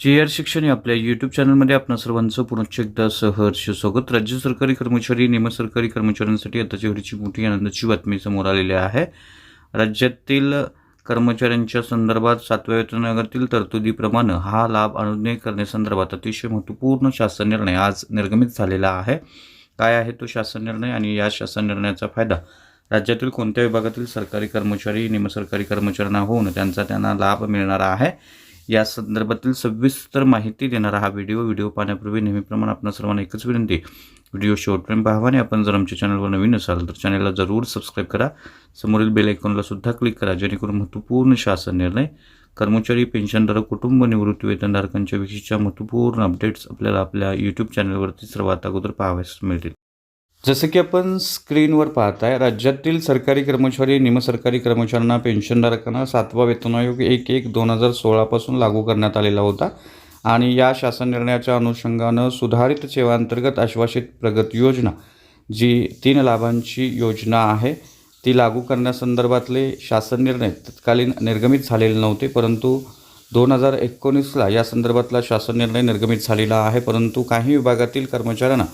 जे आर शिक्षण या आपल्या यूट्यूब चॅनलमध्ये आपणा सर्वांचं पुनश्च एकदा सहर्ष स्वागत. राज्य सरकारी कर्मचारी निमसरकारी कर्मचाऱ्यांसाठी आताची घडीची मोठी आनंदाची बातमी समोर आलेली आहे. राज्यातील कर्मचाऱ्यांच्या संदर्भात सातव्या वेतन आयोगातील तरतुदीप्रमाणे हा लाभ अनुज्ञेय करण्यासंदर्भात अतिशय महत्त्वपूर्ण शासन निर्णय आज निर्गमित झालेला आहे. काय आहे तो शासन निर्णय आणि या शासन निर्णयाचा फायदा? राज्यातील कोणत्या विभागातील सरकारी कर्मचारी निमसरकारी कर्मचाऱ्यांना होऊन त्यांचा त्यांना लाभ मिळणार आहे? या संदर्भातील सविस्तर माहिती देणारा हा व्हिडिओ व्हिडिओ पाहण्यापूर्वी नेहमीप्रमाणे आपण सर्वांना एकच विनंती व्हिडिओ शेवटपर्यंत पाहावा आणि आपण जर आमच्या चॅनलवर नवीन असाल तर चॅनलला जरूर सबस्क्राईब करा. समोरील बेल आयकॉनला सुद्धा क्लिक करा जेणेकरून महत्त्वपूर्ण शासन निर्णय कर्मचारी पेन्शनधारक कुटुंब निवृत्ती वेतनधारकांच्या विषयीच्या महत्त्वपूर्ण अपडेट्स आपल्याला आपल्या यूट्यूब चॅनलवरती सर्वात अगोदर पाहावयास मिळतील. जसं की आपण स्क्रीनवर पाहताय राज्यातील सरकारी कर्मचारी निमसरकारी कर्मचाऱ्यांना पेन्शनधारकांना सातवा वेतन आयोग एक एक दोन हजार सोळापासून लागू करण्यात आलेला होता आणि या शासन निर्णयाच्या अनुषंगानं सुधारित सेवांतर्गत आश्वासित प्रगती योजना जी तीन लाभांची योजना आहे ती लागू करण्यासंदर्भातले शासन निर्णय तत्कालीन निर्गमित झालेले नव्हते परंतु दोन हजार एकोणीसला या संदर्भातला शासन निर्णय निर्गमित झालेला आहे परंतु काही विभागातील कर्मचाऱ्यांना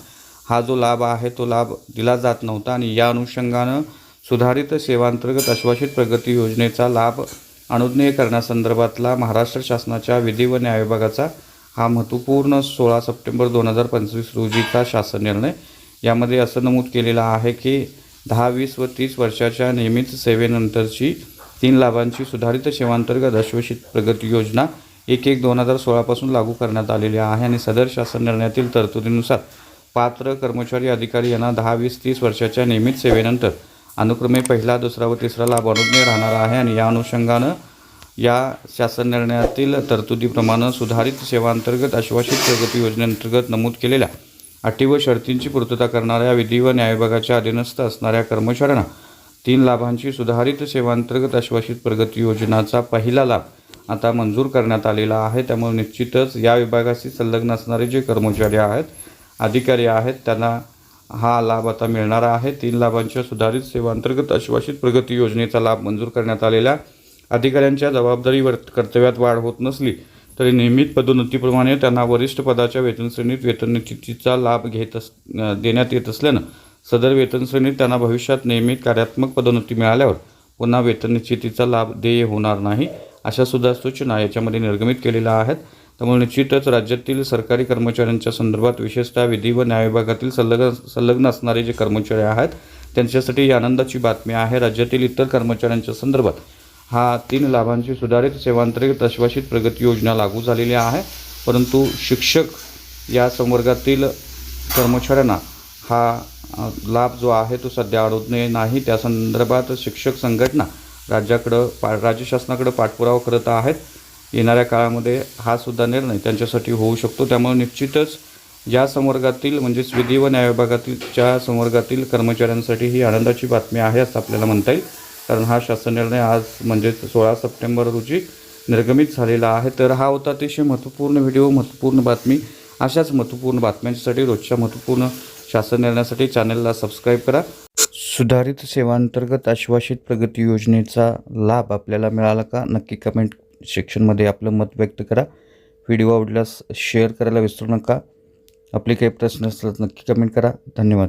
हा जो लाभ आहे तो लाभ दिला जात नव्हता आणि या अनुषंगानं सुधारित सेवांतर्गत आश्वासित प्रगती योजनेचा लाभ अनुज्ञेय करण्यासंदर्भातला महाराष्ट्र शासनाच्या विधी व न्याय विभागाचा हा महत्त्वपूर्ण सोळा सप्टेंबर दोन हजार पंचवीस रोजीचा शासन निर्णय. यामध्ये असं नमूद केलेलं आहे की दहा वीस व तीस वर्षाच्या नियमित सेवेनंतरची तीन लाभांची सुधारित सेवांतर्गत आश्वासित प्रगती योजना एक एक दोन हजार सोळापासून लागू करण्यात आलेली आहे आणि सदर शासन निर्णयातील तरतुदीनुसार पात्र कर्मचारी अधिकारी यांना दहा वीस तीस वर्षाच्या नियमित सेवेनंतर अनुक्रमे पहिला दुसरा व तिसरा लाभ अनुज्ञ राहणार आहे आणि या अनुषंगानं या शासन निर्णयातील तरतुदीप्रमाणे सुधारित सेवांतर्गत आश्वासित प्रगती योजनेअंतर्गत नमूद केलेल्या अटी व शर्तींची पूर्तता करणाऱ्या विधी व न्याय विभागाच्या अधीनस्थ असणाऱ्या कर्मचाऱ्यांना तीन लाभांची सुधारित सेवांतर्गत आश्वासित प्रगती योजनाचा पहिला लाभ आता मंजूर करण्यात आलेला आहे. त्यामुळे निश्चितच या विभागाशी संलग्न असणारे जे कर्मचारी आहेत अधिकारी आहेत त्यांना हा लाभ आता मिळणार आहे. तीन लाभांच्या सुधारित सेवांतर्गत आश्वासित प्रगती योजनेचा लाभ मंजूर करण्यात आलेल्या अधिकाऱ्यांच्या जबाबदारीवर कर्तव्यात वाढ होत नसली तरी नियमित पदोन्नतीप्रमाणे त्यांना वरिष्ठ पदाच्या वेतनश्रेणीत श्रेणीत लाभ घेत अस देण्यात येत असल्यानं सदर वेतनश्रेणीत त्यांना भविष्यात नियमित कार्यात्मक पदोन्नती मिळाल्यावर पुन्हा वेतन निश्चितीचा लाभ देय होणार नाही अशा सुद्धा सूचना याच्यामध्ये निर्गमित केलेल्या आहेत. त्यामुळे निश्चितच राज्यातील सरकारी कर्मचाऱ्यांच्या संदर्भात विशेषतः विधी व न्याय विभागातील संलग्न संलग्न असणारे जे कर्मचारी आहेत त्यांच्यासाठी ही आनंदाची बातमी आहे. राज्यातील इतर कर्मचाऱ्यांच्या संदर्भात हा तीन लाभांची सुधारित सेवांतर्गत आश्वासित प्रगती योजना लागू झालेली आहे. परंतु शिक्षक या संवर्गातील कर्मचाऱ्यांना हा लाभ जो आहे तो सध्या अनुज्ञेय नाही. त्या संदर्भात शिक्षक संघटना राज्याकडं पा राज्य शासनाकडं पाठपुरावा करत आहेत. येणाऱ्या काळामध्ये हा सुद्धा निर्णय त्यांच्यासाठी होऊ शकतो. त्यामुळे निश्चितच या संवर्गातील म्हणजेच विधी व न्याय विभागातीलच्या संवर्गातील कर्मचाऱ्यांसाठी ही आनंदाची बातमी आहे असं आपल्याला म्हणता येईल. कारण हा शासन निर्णय आज म्हणजेच सोळा सप्टेंबर रोजी निर्गमित झालेला आहे. तर हा होता अतिशय महत्त्वपूर्ण व्हिडिओ महत्त्वपूर्ण बातमी. अशाच महत्त्वपूर्ण बातम्यांसाठी रोजच्या महत्त्वपूर्ण शासन निर्णयासाठी चॅनलला सबस्क्राईब करा. सुधारित सेवांतर्गत आश्वासित प्रगती योजनेचा लाभ आपल्याला मिळाला का? नक्की कमेंट सेक्शनमध्ये आपलं मत व्यक्त करा. व्हिडिओ आवडल्यास शेअर करायला विसरू नका. आपले काही प्रश्न असल्यास नक्की कमेंट करा. धन्यवाद.